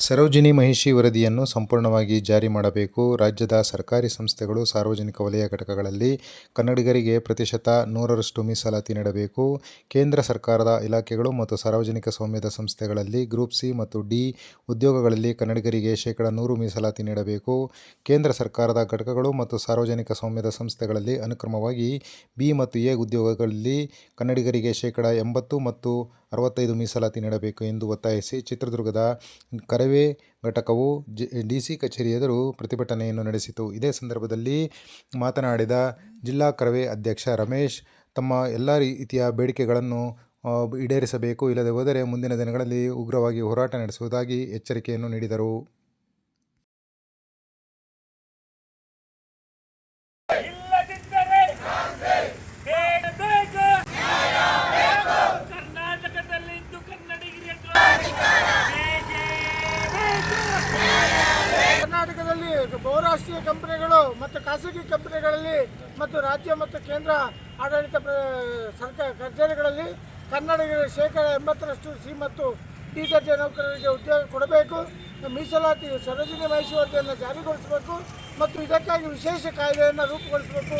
ಸರೋಜಿನಿ ಮಹಿಷಿ ವರದಿಯನ್ನು ಸಂಪೂರ್ಣವಾಗಿ ಜಾರಿ ಮಾಡಬೇಕು. ರಾಜ್ಯದ ಸರ್ಕಾರಿ ಸಂಸ್ಥೆಗಳು ಸಾರ್ವಜನಿಕ ವಲಯ ಘಟಕಗಳಲ್ಲಿ ಕನ್ನಡಿಗರಿಗೆ ಪ್ರತಿಶತ ನೂರರಷ್ಟು ಮೀಸಲಾತಿ ನೀಡಬೇಕು. ಕೇಂದ್ರ ಸರ್ಕಾರದ ಇಲಾಖೆಗಳು ಮತ್ತು ಸಾರ್ವಜನಿಕ ಸ್ವಾಮ್ಯದ ಸಂಸ್ಥೆಗಳಲ್ಲಿ ಗ್ರೂಪ್ ಸಿ ಮತ್ತು ಡಿ ಉದ್ಯೋಗಗಳಲ್ಲಿ ಕನ್ನಡಿಗರಿಗೆ ಶೇಕಡ ನೂರು ಮೀಸಲಾತಿ ನೀಡಬೇಕು. ಕೇಂದ್ರ ಸರ್ಕಾರದ ಘಟಕಗಳು ಮತ್ತು ಸಾರ್ವಜನಿಕ ಸ್ವಾಮ್ಯದ ಸಂಸ್ಥೆಗಳಲ್ಲಿ ಅನುಕ್ರಮವಾಗಿ ಬಿ ಮತ್ತು ಎ ಉದ್ಯೋಗಗಳಲ್ಲಿ ಕನ್ನಡಿಗರಿಗೆ ಶೇಕಡ ಎಂಬತ್ತು ಮತ್ತು ಅರವತ್ತೈದು ಮೀಸಲಾತಿ ನೀಡಬೇಕು ಎಂದು ಒತ್ತಾಯಿಸಿ ಚಿತ್ರದುರ್ಗದ ಕರವೇ ಘಟಕವು ಡಿಸಿ ಕಚೇರಿ ಎದುರು ಪ್ರತಿಭಟನೆಯನ್ನು ನಡೆಸಿತು. ಇದೇ ಸಂದರ್ಭದಲ್ಲಿ ಮಾತನಾಡಿದ ಜಿಲ್ಲಾ ಕರವೇ ಅಧ್ಯಕ್ಷ ರಮೇಶ್, ತಮ್ಮ ಎಲ್ಲ ರೀತಿಯ ಬೇಡಿಕೆಗಳನ್ನು ಈಡೇರಿಸಬೇಕು, ಇಲ್ಲದೆ ಹೋದರೆ ಮುಂದಿನ ದಿನಗಳಲ್ಲಿ ಉಗ್ರವಾಗಿ ಹೋರಾಟ ನಡೆಸುವುದಾಗಿ ಎಚ್ಚರಿಕೆಯನ್ನು ನೀಡಿದರು. ಕರ್ನಾಟಕದಲ್ಲಿ ಬಹುರಾಷ್ಟ್ರೀಯ ಕಂಪನಿಗಳು ಮತ್ತು ಖಾಸಗಿ ಕಂಪನಿಗಳಲ್ಲಿ ಮತ್ತು ರಾಜ್ಯ ಮತ್ತು ಕೇಂದ್ರ ಆಡಳಿತ ಸರ್ಕಾರ ಕಚೇರಿಗಳಲ್ಲಿ ಕನ್ನಡಿಗರ ಶೇಕಡ ಎಂಬತ್ತರಷ್ಟು ಸಿ ಮತ್ತು ಡಿ ದರ್ಜೆ ನೌಕರರಿಗೆ ಉದ್ಯೋಗ ಕೊಡಬೇಕು, ಮೀಸಲಾತಿ ಸರೋಜಿನಿ ಮಹಿಷಿ ವರದಿಯನ್ನು ಜಾರಿಗೊಳಿಸಬೇಕು ಮತ್ತು ಇದಕ್ಕಾಗಿ ವಿಶೇಷ ಕಾಯ್ದೆಯನ್ನು ರೂಪುಗೊಳಿಸಬೇಕು.